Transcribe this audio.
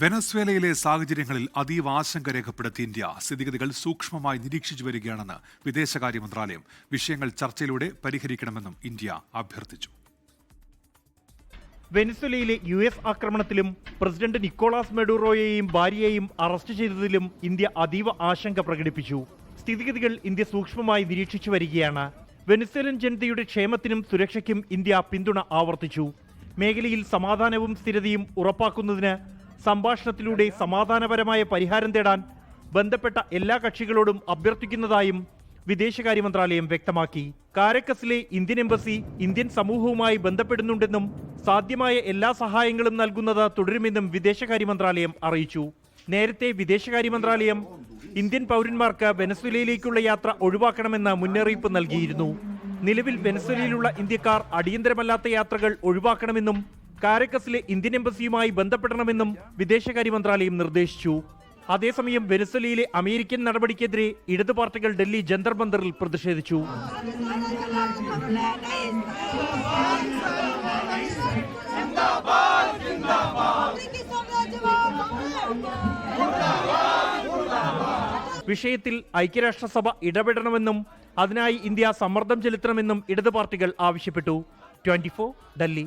വെനസ്വേലയിലെ സാഹചര്യങ്ങളിൽ അതീവ ആശങ്ക രേഖപ്പെടുത്തിയ ഇന്ത്യ. സ്ഥിതിഗതികൾ സൂക്ഷ്മമായി നിരീക്ഷിച്ചു വരികയാണെന്ന് വിദേശകാര്യ മന്ത്രാലയം വിഷയങ്ങൾ ചർച്ചയിലൂടെ പരിഹരിക്കണമെന്നും ഇന്ത്യ അഭ്യർത്ഥിച്ചു. വെനസ്വേലയിലെ യു എസ് ആക്രമണത്തിലും പ്രസിഡന്റ് നിക്കോളാസ് മെഡൂറോയെയും ഭാര്യയെയും അറസ്റ്റ് ചെയ്തതിലും ഇന്ത്യ അതീവ ആശങ്ക പ്രകടിപ്പിച്ചു. സ്ഥിതിഗതികൾ ഇന്ത്യ സൂക്ഷ്മമായി നിരീക്ഷിച്ചു വരികയാണ്. വെനസ്വേലൻ ജനതയുടെ ക്ഷേമത്തിനും സുരക്ഷയ്ക്കും ഇന്ത്യ പിന്തുണ ആവർത്തിച്ചു. മേഖലയിൽ സമാധാനവും സ്ഥിരതയും ഉറപ്പാക്കുന്നതിന് സംഭാഷണത്തിലൂടെ സമാധാനപരമായ പരിഹാരം തേടാൻ ബന്ധപ്പെട്ട എല്ലാ കക്ഷികളോടും അഭ്യർത്ഥിക്കുന്നതായും വിദേശകാര്യ മന്ത്രാലയം വ്യക്തമാക്കി. കാരക്കസിലെ ഇന്ത്യൻ എംബസി ഇന്ത്യൻ സമൂഹവുമായി ബന്ധപ്പെടുന്നുണ്ടെന്നും സാധ്യമായ എല്ലാ സഹായങ്ങളും നൽകുന്നത് തുടരുമെന്നും വിദേശകാര്യ മന്ത്രാലയം അറിയിച്ചു. നേരത്തെ വിദേശകാര്യ മന്ത്രാലയം ഇന്ത്യൻ പൗരന്മാർക്ക് വെനസ്വലയിലേക്കുള്ള യാത്ര ഒഴിവാക്കണമെന്ന് മുന്നറിയിപ്പ് നൽകിയിരുന്നു. നിലവിൽ വെനസ്വലയിലുള്ള ഇന്ത്യക്കാർ അടിയന്തരമല്ലാത്ത യാത്രകൾ ഒഴിവാക്കണമെന്നും കാരക്കസിലെ ഇന്ത്യൻ എംബസിയുമായി ബന്ധപ്പെടണമെന്നും വിദേശകാര്യ മന്ത്രാലയം നിർദ്ദേശിച്ചു. അതേസമയം വെനസ്വലയിലെ അമേരിക്കൻ നടപടിക്കെതിരെ ഇടതു പാർട്ടികൾ ഡൽഹി ജന്തർ ബന്ദറിൽ പ്രതിഷേധിച്ചു. വിഷയത്തിൽ ഐക്യരാഷ്ട്രസഭ ഇടപെടണമെന്നും അതിനായി ഇന്ത്യ സമ്മർദ്ദം ചെലുത്തണമെന്നും ഇടതു പാർട്ടികൾ ആവശ്യപ്പെട്ടു. ട്വന്റി ഡൽഹി.